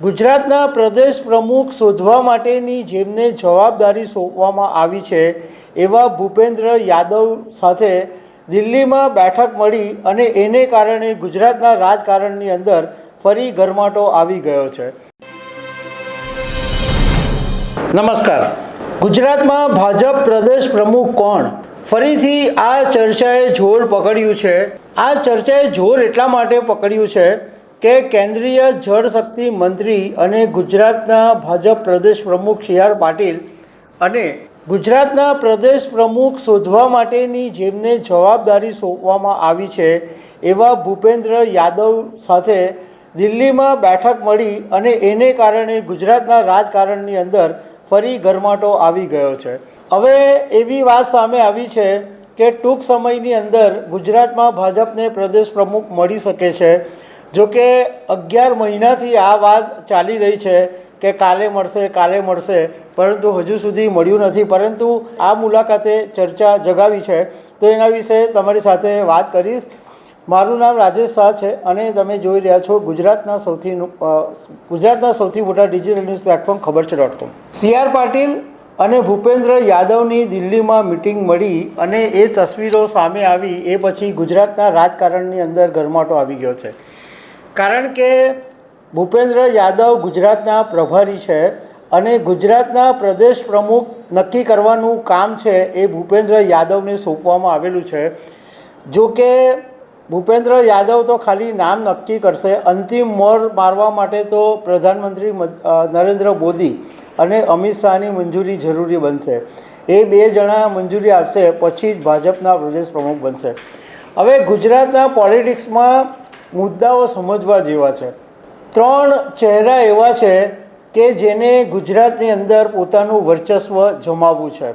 ગુજરાતના પ્રદેશ પ્રમુખ શોધવા માટેની જેમને જવાબદારી સોંપવામાં આવી છે, એવા ભૂપેન્દ્ર યાદવ સાથે દિલ્હીમાં બેઠક મળી અને એને કારણે ગુજરાતના રાજકારણની અંદર ફરી ગરમાટો આવી ગયો છે. નમસ્કાર. ગુજરાતમાં ભાજપ પ્રદેશ પ્રમુખ કોણ? ફરીથી આ ચર્ચાએ જોર પકડ્યું છે. આ ચર્ચાએ જોર એટલા માટે પકડ્યું છે કે કેન્દ્રીય જળશક્તિ મંત્રી અને ગુજરાતના ભાજપ પ્રદેશ પ્રમુખ સી આર પાટીલ અને ગુજરાતના પ્રદેશ પ્રમુખ શોધવા માટેની જેમને જવાબદારી સોંપવામાં આવી છે એવા ભૂપેન્દ્ર યાદવ સાથે દિલ્હીમાં બેઠક મળી અને એને કારણે ગુજરાતના રાજકારણની અંદર ફરી ગરમાટો આવી ગયો છે. હવે એવી વાત સામે આવી છે કે ટૂંક સમયની અંદર ગુજરાતમાં ભાજપને પ્રદેશ પ્રમુખ મળી શકે છે. જો કે અગિયાર મહિનાથી આ વાત ચાલી રહી છે કે કાલે મળશે કાલે મળશે, પરંતુ હજુ સુધી મળ્યું નથી. પરંતુ આ મુલાકાતે ચર્ચા જગાવી છે. તો એના વિશે તમારી સાથે વાત કરીશ. મારું નામ રાજેશ શાહ છે અને તમે જોઈ રહ્યા છો ગુજરાતના સૌથી ગુજરાતના સૌથી મોટા ડિજિટલ ન્યૂઝ પ્લેટફોર્મ ખબર છે dot com. C R Patil અને ભૂપેન્દ્ર યાદવની દિલ્હીમાં મિટિંગ મળી અને એ તસવીરો સામે આવી. એ પછી ગુજરાતના રાજકારણની અંદર ગરમાટો આવી ગયો છે. કારણ કે ભૂપેન્દ્ર યાદવ ગુજરાતના પ્રભારી છે અને ગુજરાતના પ્રદેશ પ્રમુખ નક્કી કરવાનું કામ છે એ ભૂપેન્દ્ર યાદવને સોંપવામાં આવેલું છે. જો કે ભૂપેન્દ્ર યાદવ તો ખાલી નામ નક્કી કરશે. અંતિમ મોર મારવા માટે તો પ્રધાનમંત્રી નરેન્દ્ર મોદી અને અમિત શાહની મંજૂરી જરૂરી બનશે. એ બે જણા મંજૂરી આપશે, પછી જ ભાજપના પ્રદેશ પ્રમુખ બનશે. હવે ગુજરાતના પોલિટિક્સમાં મુદ્દાઓ સમજવા જેવા છે. ત્રણ ચહેરા એવા છે કે જેને ગુજરાતની અંદર પોતાનું વર્ચસ્વ જમાવવું છે.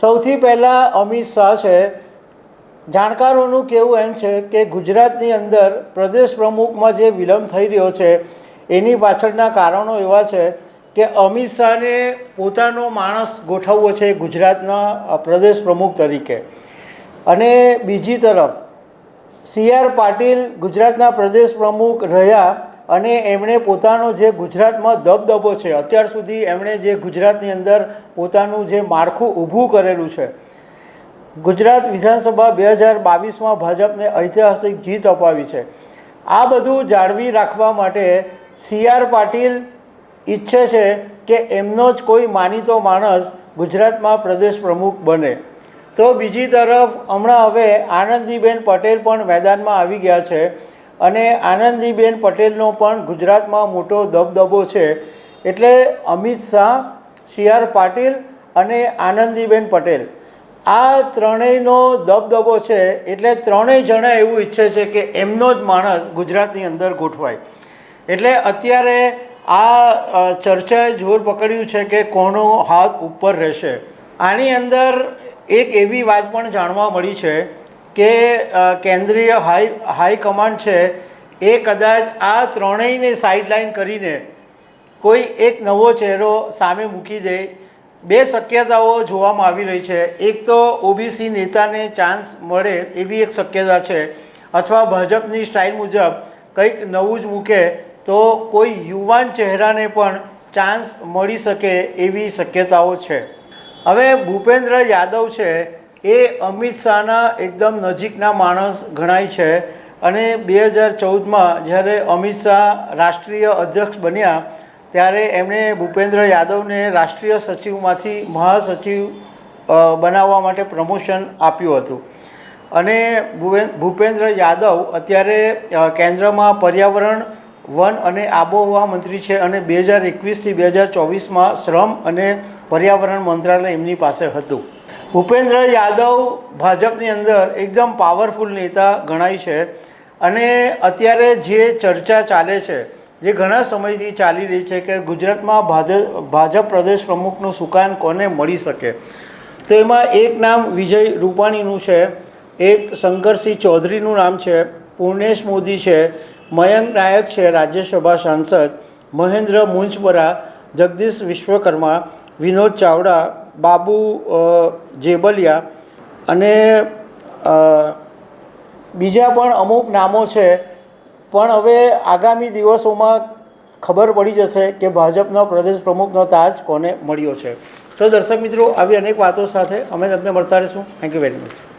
સૌથી પહેલાં અમિત શાહ છે. જાણકારોનું કહેવું એમ છે કે ગુજરાતની અંદર પ્રદેશ પ્રમુખમાં જે વિલંબ થઈ રહ્યો છે, એની પાછળના કારણો એવા છે કે અમિત શાહને પોતાનો માણસ ગોઠવવો છે ગુજરાતના પ્રદેશ પ્રમુખ તરીકે. અને બીજી તરફ સી આર પાટીલ ગુજરાતના પ્રદેશ પ્રમુખ રહ્યા અને એમણે પોતાનો જે ગુજરાતમાં દબદબો છે, અત્યાર સુધી એમણે જે ગુજરાતની અંદર પોતાનું જે માળખું ઊભું કરેલું છે, ગુજરાત વિધાનસભા બે હજાર બાવીસમાં ભાજપને ઐતિહાસિક જીત અપાવી છે. આ બધું જાળવી રાખવા માટે સી આર પાટીલ ઈચ્છે છે કે એમનો જ કોઈ માનીતો માણસ ગુજરાતમાં પ્રદેશ પ્રમુખ બને. તો બીજી તરફ હમણાં હવે આનંદીબેન પટેલ પણ મેદાનમાં આવી ગયા છે અને આનંદીબેન પટેલનો પણ ગુજરાતમાં મોટો દબદબો છે. એટલે અમિત શાહ, સી આર પાટીલ અને આનંદીબેન પટેલ. આ ત્રણેયનો દબદબો છે એટલે ત્રણેય જણા એવું ઈચ્છે છે કે એમનો જ માણસ ગુજરાતની અંદર ગોઠવાય. એટલે અત્યારે આ ચર્ચાએ જોર પકડ્યું છે કે કોનો હાથ ઉપર રહેશે. આની અંદર એક એવી વાત પણ જાણવા મળી છે કે કેન્દ્રીય હાઈ હાઈકમાન્ડ છે એ કદાચ આ ત્રણેયને સાઇડલાઇન કરીને કોઈ એક નવો ચહેરો સામે મૂકી દે. બે શક્યતાઓ જોવામાં આવી રહી છે. એક તો ઓબીસી નેતાને ચાન્સ મળે એવી એક શક્યતા છે અથવા ભાજપની સ્ટાઇલ મુજબ કંઈક નવું જ મૂકે તો કોઈ યુવાન ચહેરાને પણ ચાન્સ મળી શકે એવી શક્યતાઓ છે. હવે ભૂપેન્દ્ર યાદવ છે, એ અમિત શાહના એકદમ નજીકના માણસ ગણાય છે અને બે હજાર ચૌદમાં જ્યારે અમિત શાહ રાષ્ટ્રીય અધ્યક્ષ બન્યા, ત્યારે એમણે ભૂપેન્દ્ર યાદવને રાષ્ટ્રીય સચિવમાંથી મહાસચિવ બનાવવા માટે પ્રમોશન આપ્યું હતું. અને ભૂપેન્દ્ર યાદવ અત્યારે કેન્દ્રમાં પર્યાવરણ વન અને આબોહવા મંત્રી છે અને બે હજાર એકવીસથી બે હજાર ચોવીસમાં શ્રમ અને પર્યાવરણ મંત્રાલય એમની પાસે હતું. ભૂપેન્દ્ર યાદવ ભાજપની અંદર એકદમ પાવરફુલ નેતા ગણાય છે અને અત્યારે જે ચર્ચા ચાલે છે, જે ઘણા સમયથી ચાલી રહી છે કે ગુજરાતમાં ભાજપ પ્રદેશ પ્રમુખનું સુકાન કોને મળી શકે? તો એમાં એક નામ વિજય રૂપાણીનું છે, એક શંકરસિંહ ચૌધરીનું નામ છે, પૂર્ણેશ મોદી છે મયંક નાયક છે, રાજ્યસભા સાંસદ, મહેન્દ્ર મુંજપરા જગદીશ વિશ્વકર્મા, વિનોદ ચાવડા, બાબુ જેબલિયા અને બીજા પણ અમુક નામો છે. પણ હવે આગામી દિવસોમાં ખબર પડી જશે કે ભાજપનો પ્રદેશ પ્રમુખનો તાજ કોને મળ્યો છે. તો દર્શક મિત્રો, આવી અનેક વાતો સાથે અમે તમને મળતા રહીશું. Thank you very much